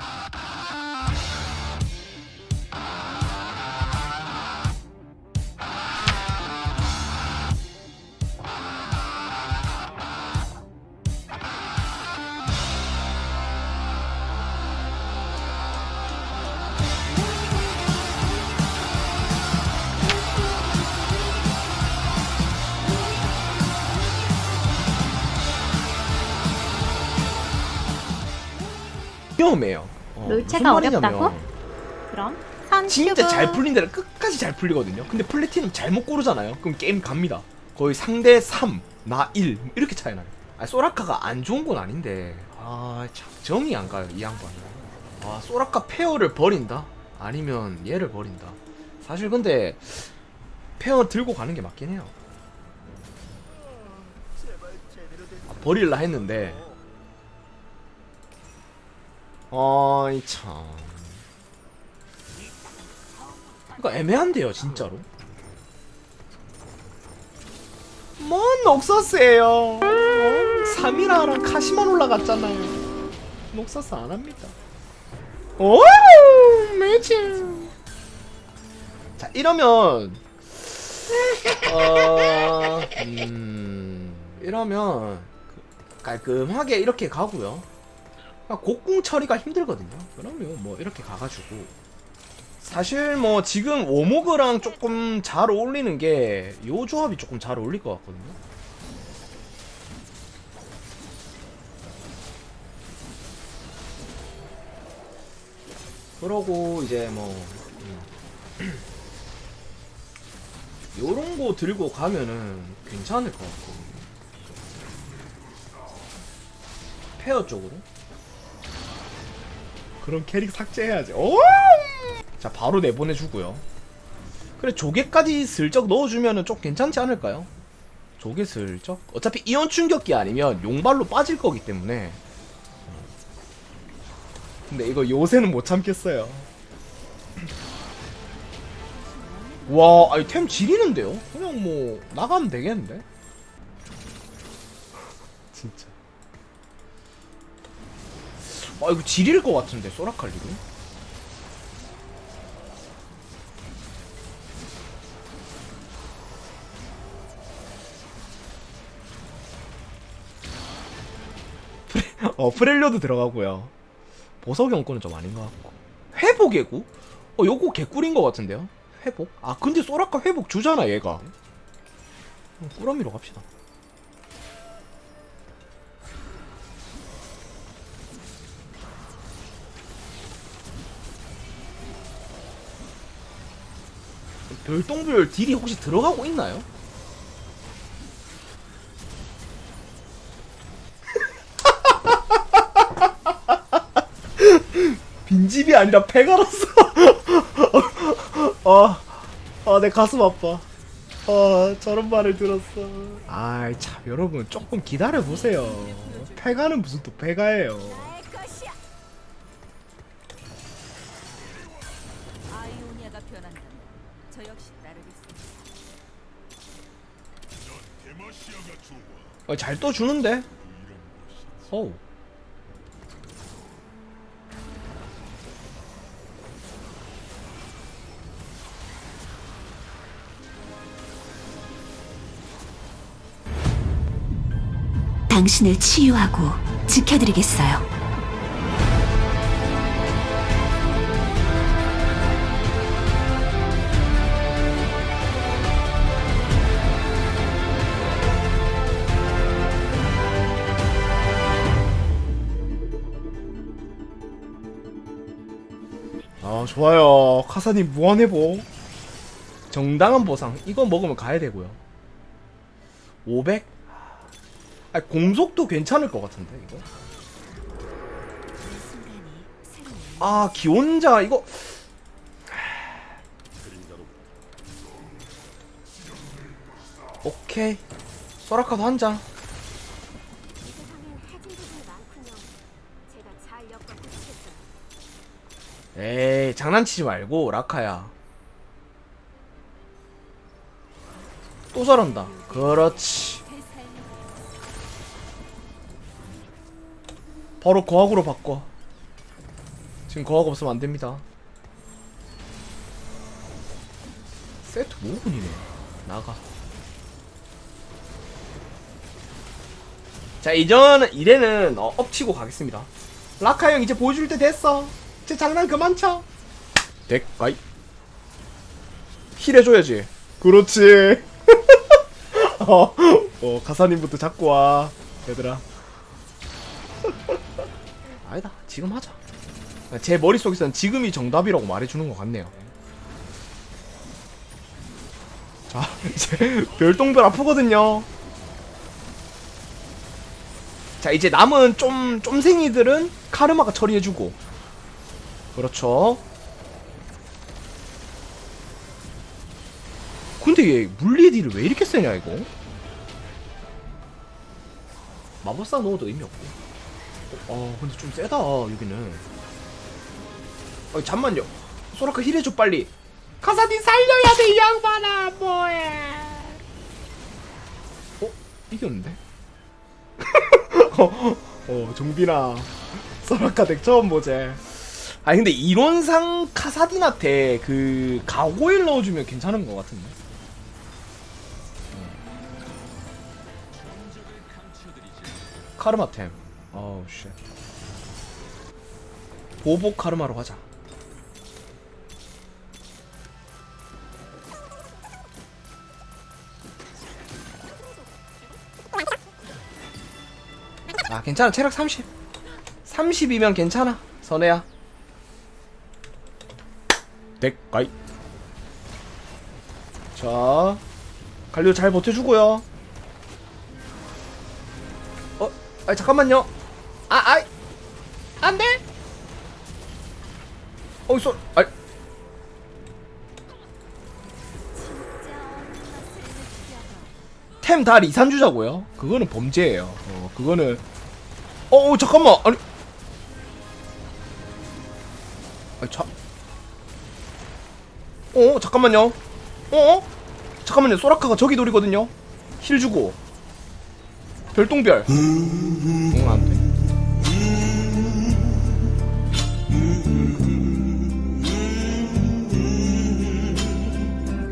you 위험해요. 어, 롤체가 무슨 말이냐면 어렵다고? 그럼 선 진짜. 잘 풀린 데는 끝까지 잘 풀리거든요. 근데 플래티넘 잘못 고르잖아요. 그럼 게임 갑니다. 거의 상대 3, 나 1, 이렇게 차이 나요. 아, 소라카가 안 좋은 건 아닌데, 아, 참, 정이 안 가요, 이 양반이. 아, 소라카 페어를 버린다? 아니면 얘를 버린다. 사실 근데, 페어 들고 가는 게 맞긴 해요. 아, 버릴라 했는데, 아이, 참. 이거 애매한데요, 진짜로. 뭔 녹서스예요. 어? 3이라랑 카시만 올라갔잖아요. 녹서스 안 합니다. 오, 매치. 자, 이러면 어, 음, 이러면 그- 깔끔하게 이렇게 가고요. 아, 곡궁 처리가 힘들거든요. 그러면 뭐 이렇게 가가지고 사실 뭐 지금 오모그랑 조금 잘 어울리는 게 요 조합이 조금 잘 어울릴 것 같거든요. 그러고 이제 뭐 음. 요런 거 들고 가면은 괜찮을 것 같고 페어 쪽으로 그럼 캐릭 삭제해야지. 오! 자, 바로 내보내주고요. 그래, 조개까지 슬쩍 넣어주면은 좀 괜찮지 않을까요? 조개 슬쩍? 어차피 이온 충격기 아니면 용발로 빠질 거기 때문에. 근데 이거 요새는 못 참겠어요. 와, 아니, 템 지리는데요? 그냥 뭐, 나가면 되겠는데? 진짜. 아 이거 지릴 것 같은데 소라칼리로? 어 프렐료도 들어가고요. 보석 연권은 좀 아닌 것 같고. 회복 예구? 어 요거 개꿀인 것 같은데요? 회복? 아 근데 소라카 회복 주잖아 얘가. 어, 꾸러미로 갑시다 별똥별 딜이 혹시 들어가고 있나요? 빈집이 아니라 배가라서 아, 아, 내 가슴 아파. 아, 저런 말을 들었어. 아이, 참, 여러분, 조금 기다려보세요. 폐가는 무슨 또 폐가예요. 아이오니아가 변한다면 저 역시 따르겠습니다. 어, 잘 떠주는데? 어우. 당신을 치유하고 지켜드리겠어요. 아 좋아요. 카사님 무한회복. 정당한 보상. 이거 먹으면 가야 되고요. 500? 아 공속도 괜찮을 것 같은데 이거? 아 기혼자. 이거. 오케이. 소라카도 한장 에이 장난치지 말고 라카야 또 저런다 그렇지 바로 거학으로 바꿔 지금 거학 없으면 안 됩니다. 세트 5분이네. 나가. 자, 이전 이래는 어, 엎치고 가겠습니다. 라카 형 이제 보여줄 때 됐어. 이제 장난 그만 쳐. 덱가이. 힐 해줘야지. 그렇지. 어, 어, 가사님부터 잡고 와. 얘들아. 아니다. 지금 하자. 제 머릿속에서는 지금이 정답이라고 말해주는 것 같네요. 자, 이제 별똥별 아프거든요. 자, 이제 남은 좀, 쫌생이들은 카르마가 처리해주고. 그렇죠. 근데 얘 물리 딜을 왜 이렇게 세냐, 이거? 마법사 넣어도 의미 없고. 어, 근데 좀 세다, 여기는. 어, 잠만요. 소라카 힐해줘, 빨리. 카사딘 살려야 돼, 이 양반아, 뭐해. 어? 이겼는데? 어, 어, 종빈아. 소라카 덱 처음 보제. 아니, 근데 이론상 카사딘한테 그, 가고일 넣어주면 괜찮은 것 같은데. 카르마템. 어우, 쉣. 보복 카르마로 가자. 아 괜찮아 체력 30 30이면 괜찮아 선혜야 덱가이 자 갈리오 잘 버텨주고요. 어? 아 잠깐만요. 아 아이. 안돼? 어이소 아템다 리산 주자고요. 그거는 범죄예요. 어 그거는. 어, 어 잠깐만. 아니 어, 잠깐만요. 어? 잠깐만요. 소라카가 저기 돌이거든요. 힐 주고. 별똥별. 응, 안 돼.